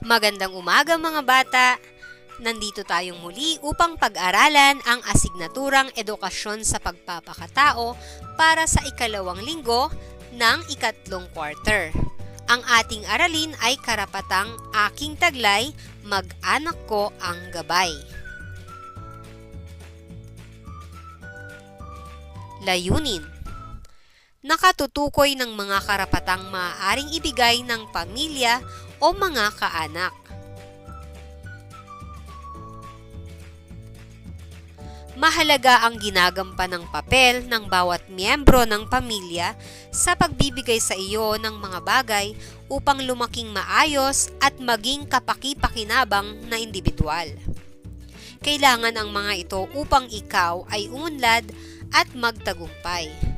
Magandang umaga mga bata! Nandito tayong muli upang pag-aralan ang asignaturang edukasyon sa pagpapakatao para sa ikalawang linggo ng ikatlong quarter. Ang ating aralin ay karapatang aking taglay, mag-anak ko ang gabay. Layunin Nakatutukoy ng mga karapatang maaaring ibigay ng pamilya o mga kaanak. Mahalaga ang ginagampan ng papel ng bawat miyembro ng pamilya sa pagbibigay sa iyo ng mga bagay upang lumaking maayos at maging kapaki-pakinabang na individual. Kailangan ang mga ito upang ikaw ay umunlad at magtagumpay.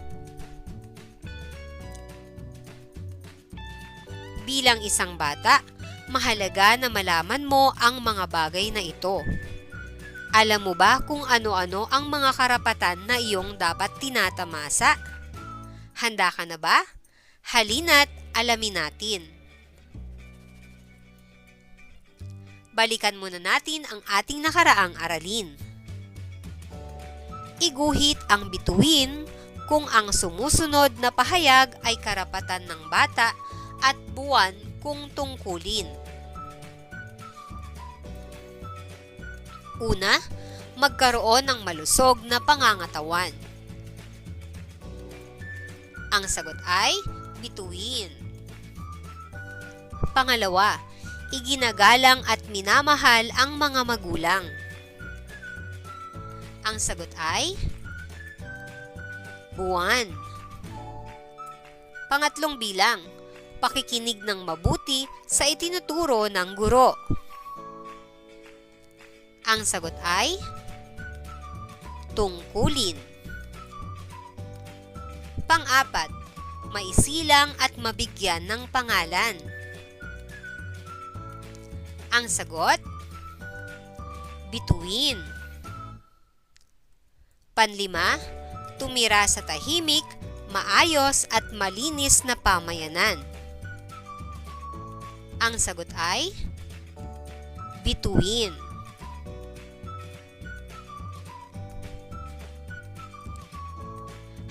Bilang isang bata, mahalaga na malaman mo ang mga bagay na ito. Alam mo ba kung ano-ano ang mga karapatan na iyong dapat tinatamasa? Handa ka na ba? Halina't alamin natin. Balikan muna natin ang ating nakaraang aralin. Iguhit ang bituin kung ang sumusunod na pahayag ay karapatan ng bata at buwan kung tungkulin. Una, magkaroon ng malusog na pangangatawan. Ang sagot ay bituin. Pangalawa, iginagalang at minamahal ang mga magulang. Ang sagot ay buwan. Pangatlong bilang, pakikinig ng mabuti sa itinuturo ng guro. Ang sagot ay tungkulin. Pang-apat, maisilang at mabigyan ng pangalan. Ang sagot, bituin. Panlima, tumira sa tahimik, maayos at malinis na pamayanan. Ang sagot ay bituin.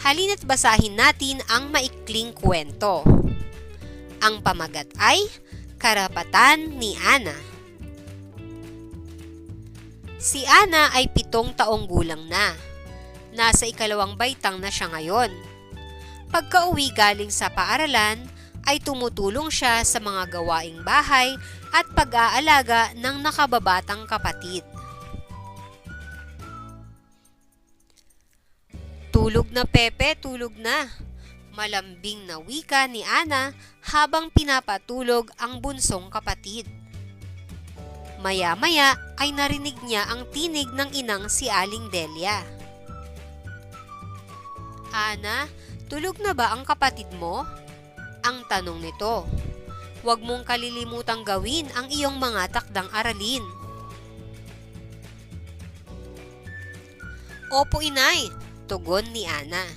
Halina't basahin natin ang maikling kwento. Ang pamagat ay Karapatan ni Ana. Si Ana ay pitong taong gulang na. Nasa ikalawang baitang na siya ngayon. Pagka-uwi galing sa paaralan, ay tumutulong siya sa mga gawaing bahay at pag-aalaga ng nakababatang kapatid. Tulog na Pepe, tulog na. Malambing na wika ni Ana habang pinapatulog ang bunsong kapatid. Maya-maya ay narinig niya ang tinig ng inang si Aling Delia. Ana, tulog na ba ang kapatid mo? Ang tanong nito. Huwag mong kalilimutang gawin ang iyong mga takdang aralin. Opo, inay, tugon ni Ana.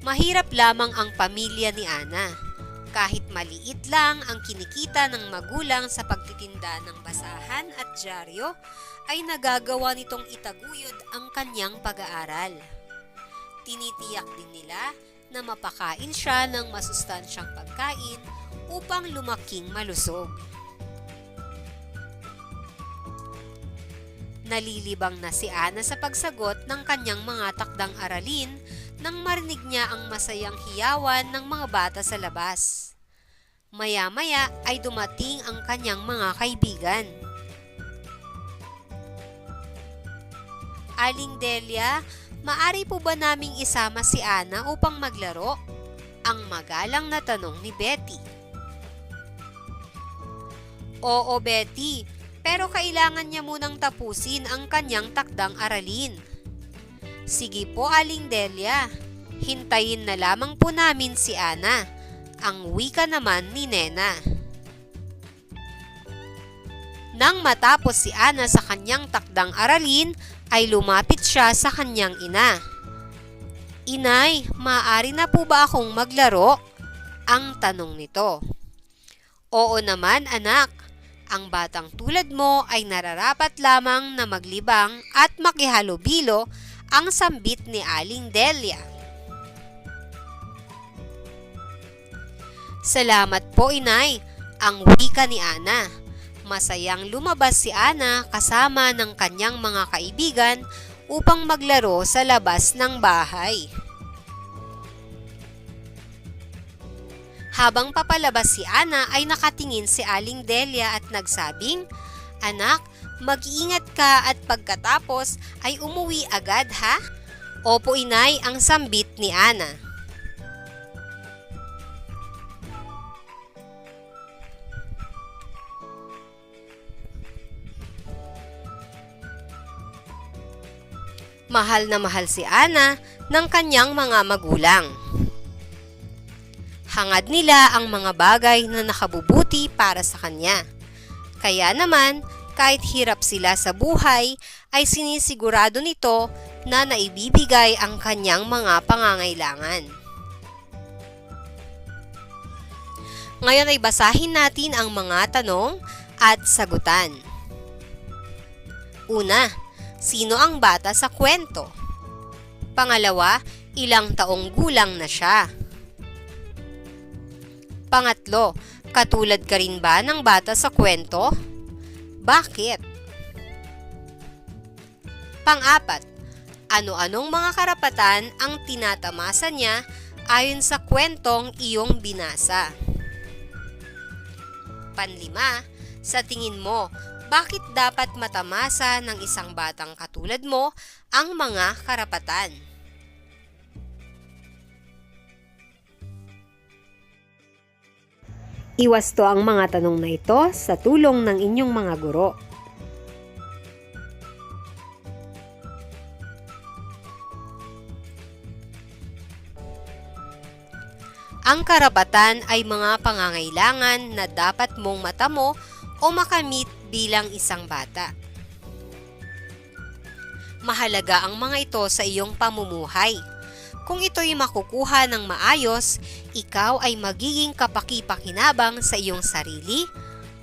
Mahirap lamang ang pamilya ni Ana. Kahit maliit lang ang kinikita ng magulang sa pagtitinda ng basahan at dyaryo, ay nagagawa nitong itaguyod ang kanyang pag-aaral. Tinitiyak din nila na mapakain siya ng masustansyang pagkain upang lumaking malusog. Nalilibang na si Ana sa pagsagot ng kanyang mga takdang aralin nang marinig niya ang masayang hiyawan ng mga bata sa labas. Maya-maya ay dumating ang kanyang mga kaibigan. Aling Delia, maari po ba naming isama si Ana upang maglaro? Ang magalang na tanong ni Betty. Oo, Betty, pero kailangan niya munang tapusin ang kanyang takdang aralin. Sige po, Aling Delia. Hintayin na lamang po namin si Ana. Ang wika naman ni Nena. Nang matapos si Ana sa kanyang takdang aralin, ay lumapit siya sa kanyang ina. Inay, maaari na po ba akong maglaro? ang tanong nito. Oo naman anak, ang batang tulad mo ay nararapat lamang na maglibang at makihalubilo ang sambit ni Aling Delia. Salamat po inay, ang wika ni Ana. Masayang lumabas si Ana kasama ng kanyang mga kaibigan upang maglaro sa labas ng bahay. Habang papalabas si Ana ay nakatingin si Aling Delia at nagsabing, Anak, mag-iingat ka at pagkatapos ay umuwi agad ha? Opo inay ang sambit ni Ana. Mahal na mahal si Ana ng kanyang mga magulang. Hangad nila ang mga bagay na nakabubuti para sa kanya. Kaya naman, kahit hirap sila sa buhay, ay sinisigurado nito na naibibigay ang kanyang mga pangangailangan. Ngayon ay basahin natin ang mga tanong at sagutan. Una, sino ang bata sa kwento? Pangalawa, ilang taong gulang na siya? Pangatlo, katulad ka rin ba ng bata sa kwento? Bakit? Pang-apat, ano-anong mga karapatan ang tinatamasa niya ayon sa kwentong iyong binasa? Panlima, sa tingin mo, bakit dapat matamasa ng isang batang katulad mo ang mga karapatan? Iwasto ang mga tanong na ito sa tulong ng inyong mga guro. Ang karapatan ay mga pangangailangan na dapat mong matamo o makamit bilang isang bata. Mahalaga ang mga ito sa iyong pamumuhay. Kung ito'y makukuha ng maayos, ikaw ay magiging kapaki-pakinabang sa iyong sarili,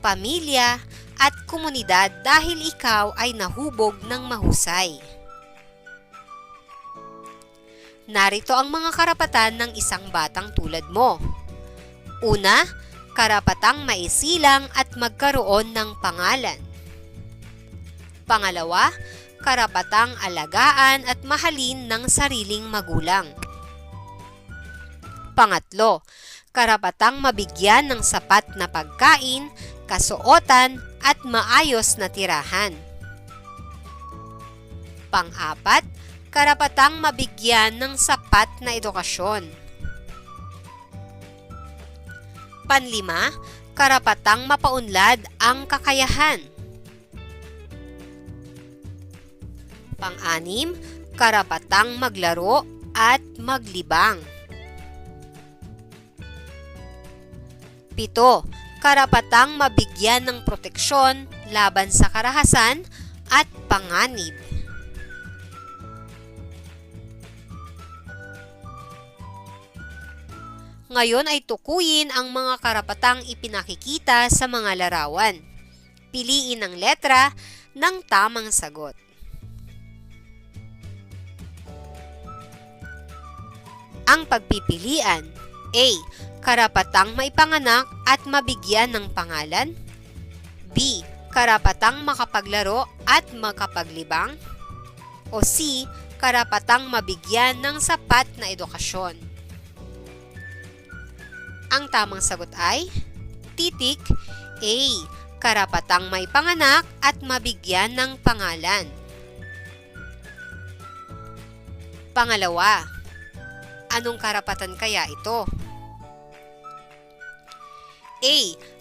pamilya, at komunidad dahil ikaw ay nahubog ng mahusay. Narito ang mga karapatan ng isang batang tulad mo. Una, karapatang maisilang at magkaroon ng pangalan. Pangalawa, karapatang alagaan at mahalin ng sariling magulang. Pangatlo, karapatang mabigyan ng sapat na pagkain, kasuotan at maayos na tirahan. Pang-apat, karapatang mabigyan ng sapat na edukasyon. Panlima, karapatang mapaunlad ang kakayahan. Pang-anim, karapatang maglaro at maglibang. Pito, karapatang mabigyan ng proteksyon laban sa karahasan at panganib. Ngayon ay tukuyin ang mga karapatang ipinakikita sa mga larawan. Piliin ang letra ng tamang sagot. Ang pagpipilian A. Karapatang maipanganak at mabigyan ng pangalan B. Karapatang makapaglaro at makapaglibang o C. Karapatang mabigyan ng sapat na edukasyon ang tamang sagot ay titik A. Karapatang may panganak at mabigyan ng pangalan. Pangalawa, anong karapatan kaya ito? A.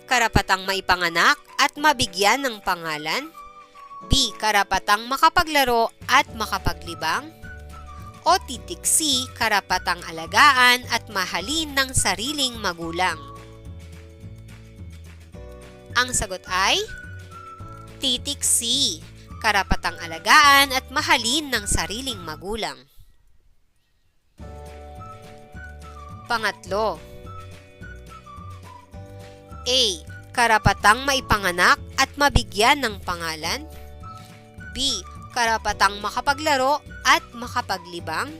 Karapatang maipanganak at mabigyan ng pangalan. B. Karapatang makapaglaro at makapaglibang. O titik C. Karapatang alagaan at mahalin ng sariling magulang. Ang sagot ay titik C. Karapatang alagaan at mahalin ng sariling magulang. Pangatlo, A. Karapatang maipanganak at mabigyan ng pangalan. B. Karapatang makapaglaro at makapaglibang.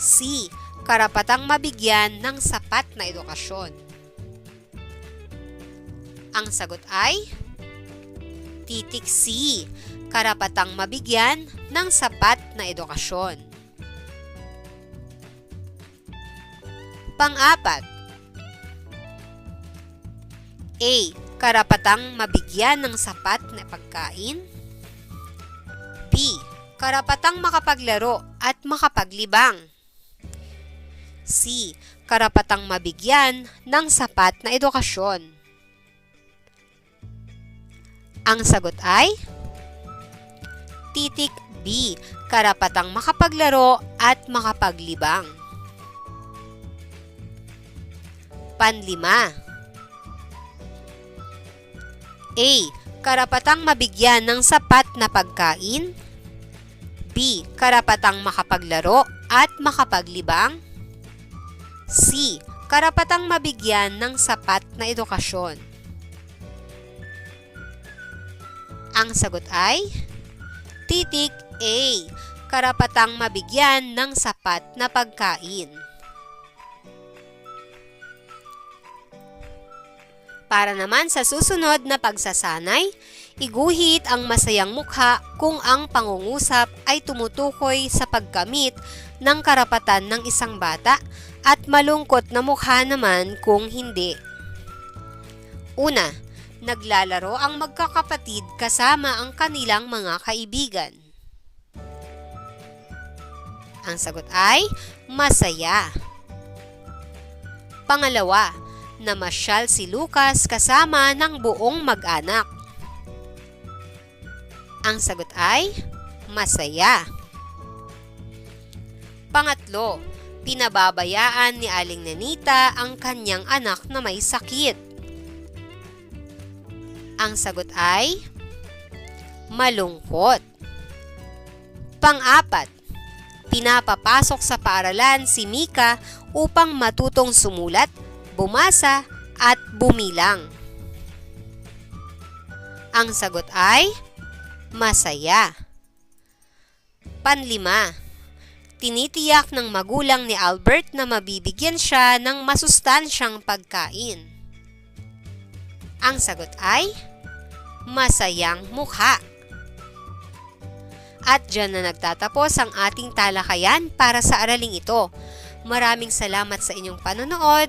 C. Karapatang mabigyan ng sapat na edukasyon. Ang sagot ay Titik C. Karapatang mabigyan ng sapat na edukasyon. Pang-apat. A. Karapatang mabigyan ng sapat na pagkain. Karapatang makapaglaro at makapaglibang. C. Karapatang mabigyan ng sapat na edukasyon. Ang sagot ay Titik B. Karapatang makapaglaro at makapaglibang. Panlima. A. Karapatang mabigyan ng sapat na pagkain. B. Karapatang makapaglaro at makapaglibang. C. Karapatang mabigyan ng sapat na edukasyon. Ang sagot ay Titik A. Karapatang mabigyan ng sapat na pagkain. Para naman sa susunod na pagsasanay, iguhit ang masayang mukha kung ang pangungusap ay tumutukoy sa pagkamit ng karapatan ng isang bata at malungkot na mukha naman kung hindi. Una, naglalaro ang magkakapatid kasama ang kanilang mga kaibigan. Ang sagot ay masaya. Pangalawa, namasyal si Lucas kasama ng buong mag-anak. Ang sagot ay masaya. Pangatlo, pinababayaan ni Aling Nanita ang kanyang anak na may sakit. Ang sagot ay malungkot. Pang-apat, pinapapasok sa paaralan si Mika upang matutong sumulat, bumasa at bumilang. Ang sagot ay masaya. Panlima, tinitiyak ng magulang ni Albert na mabibigyan siya ng masustansyang pagkain. Ang sagot ay masayang mukha. At dyan na nagtatapos ang ating talakayan para sa araling ito. Maraming salamat sa inyong panonood.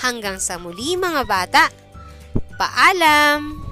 Hanggang sa muli mga bata. Paalam!